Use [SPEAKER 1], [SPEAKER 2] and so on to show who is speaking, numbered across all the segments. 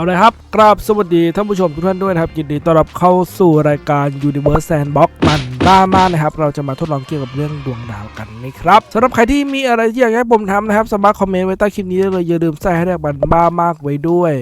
[SPEAKER 1] เอาเลยครับ กราบสวัสดีท่านผู้ชมทุกท่านด้วยนะครับยินดีต้อนรับเข้าสู่รายการ Universe Sandbox มันบ้ามากนะครับ เราจะมาทดลองเกี่ยวกับเรื่องดวงดาวกันนะครับสำหรับใครที่มีอะไรที่อยากให้ผมทำนะครับสามารถคอมเมนต์ไว้ใต้คลิปนี้ได้เลยอย่าลืมใส่ให้แรกบันบ้ามากไว้ด้วย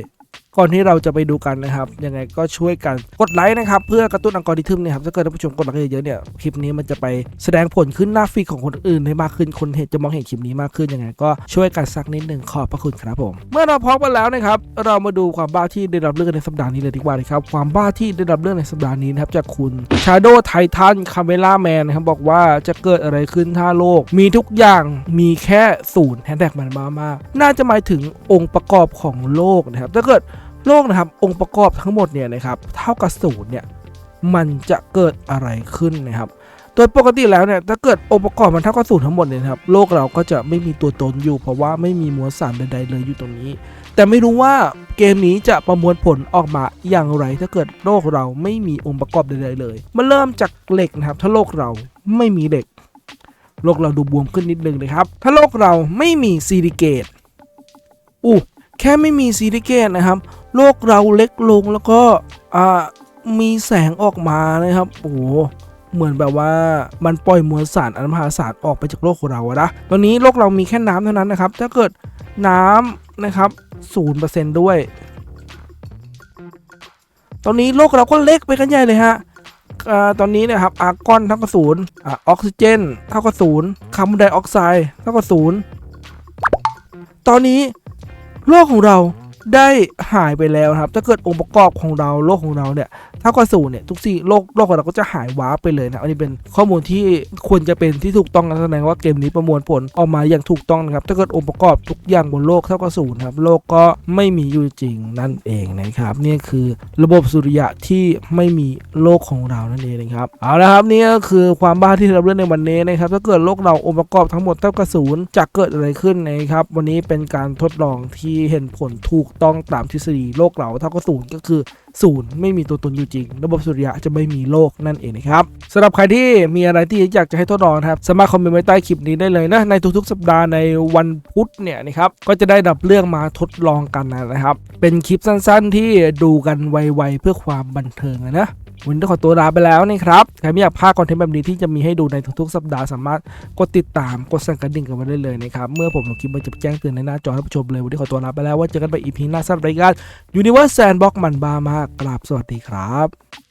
[SPEAKER 1] ก่อนที่เราจะไปดูกันนะครับ ยังไงก็ช่วยกันกดไลค์นะครับ เพื่อกระตุ้นอัลกอริทึมเนี่ยครับถ้าเกิดท่านผู้ชมกดไลค์เยอะๆเนี่ยคลิปนี้มันจะไปแสดงผลขึ้นหน้าฟีดของคนอื่นให้มากขึ้นคนเห็นจะมองเห็นคลิปนี้มากขึ้นยังไง ก็ช่วยกันสักนิดหนึ่งขอบพระคุณครับผม เมื่อเราพร้อมกันแล้วนะครับเรามาดูความบ้าที่ได้รับเลือกในสัปดาห์นี้เลยดีกว่านะครับความบ้าที่ได้รับเลือกในสัปดาห์นี้นะครับจากคุณ Shadow Titan Camera Man นะครับบอกว่าจะเกิดอะไรขึ้นถ้าโลก มีทุกอย่างมีแค่ศูนย์แฮชแท็กมันบ้ามากน่าจะหมายถึงองค์ประกอบของโลกนะครับถ้าเกิด โลกนะครับองค์ประกอบทั้งหมดเนี่ยนะครับเท่ากับศูนย์เนี่ยมันจะเกิดอะไรขึ้นนะครับโดยปกติแล้วเนี่ยถ้าเกิดองค์ประกอบมันเท่ากับศูนย์ทั้งหมดเนี่ยครับโลกเราก็จะไม่มีตัวตนอยู่ เพราะว่าไม่มีมวลสารใดๆเลยอยู่ตรงนี้ แต่ไม่รู้ว่าเกมนี้จะประมวลผลออกมาอย่างไร ถ้าเกิดโลกเราไม่มีองค์ประกอบใดๆเลยมันเริ่มจากเหล็กนะครับ ถ้าโลกเราไม่มีเหล็ก โลกเราดูบวมขึ้นนิดนึงนะครับ ถ้าโลกเราไม่มีซิลิเกตอู้ แค่ไม่มีซิลิเกตนะครับ โลกเราเล็กลงแล้วก็มีแสงออกมานะครับโอ้โหเหมือนแบบว่ามันปล่อยมวลสารอนมหาศาลออกไปจากโลกของเราอะนะตอนนี้โลกเรามีแค่น้ำเท่านั้นนะครับ ถ้าเกิดน้ำนะครับศูนย์เปอร์เซนต์ด้วย ตอนนี้โลกเราก็เล็กไปกันใหญ่เลยฮะตอนนี้เนะครับอาร์กอนเท่ากับศูนย์ออกซิเจนเท่ากับศูนย์คาร์บอนไดออกไซด์เท่ากับศูนย์ตอนนี้ โลกของเรา ได้หายไปแล้วครับ ถ้าเกิดองค์ประกอบของเราโลกของเราเนี่ยเท่ากับศูนย์เนี่ยทุกสิ่งโลกโลกของเราก็จะหายวาร์ปไปเลยนะอันนี้เป็นข้อมูลที่ควรจะเป็นที่ถูกต้องนะแสดงว่าเกมนี้ประมวลผลออกมาอย่างถูกต้องนะครับ ถ้าเกิดองค์ประกอบทุกอย่างบนโลกเท่ากับศูนย์ครับ โลกก็ไม่มีอยู่จริงนั่นเองนะครับ นี่คือระบบสุริยะที่ไม่มีโลกของเรานั่นเองนะครับ เอาละครับนี่ก็คือความบ้าที่เราเรื่องในวันนี้นะครับ ถ้าเกิดโลกเราองค์ประกอบทั้งหมดเท่ากับศูนย์จะเกิดอะไรขึ้นนะครับ วันนี้เป็นการทดลองที่เห็นผลถูกต้องตามทฤษฎีโลกเราเท่ากับศูนย์ก็คือศูนย์ไม่มีตัวตนอยู่จริง ระบบสุริยะจะไม่มีโลกนั่นเองนะครับสำหรับใครที่มีอะไรที่อยากจะให้ทดลองครับสามารถคอมเมนต์ไว้ใต้คลิปนี้ได้เลยนะในทุกๆ สัปดาห์ในวันพุธเนี่ยนะครับก็จะได้ดับเรื่องมาทดลองกันนะครับ เป็นคลิปสั้นๆที่ดูกันไวๆเพื่อความบันเทิงนะ วันนี้ขอตัวลาไปแล้วนะครับ ใครไม่อยากพลาดคอนเทนต์แบบนี้ที่จะมีให้ดูในทุกๆ สัปดาห์สามารถกดติดตามกดสั่นกระดิ่งกันไว้ได้เลยนะครับ เมื่อผมลงคลิปมันจะแจ้งเตือนในหน้าจอท่านผู้ชมเลย วันนี้ขอตัวลาไปแล้วว่าเจอกันไปอีพีหน้าสำหรับรายการ Universe Sandbox มันบ้ามากกราบสวัสดีครับ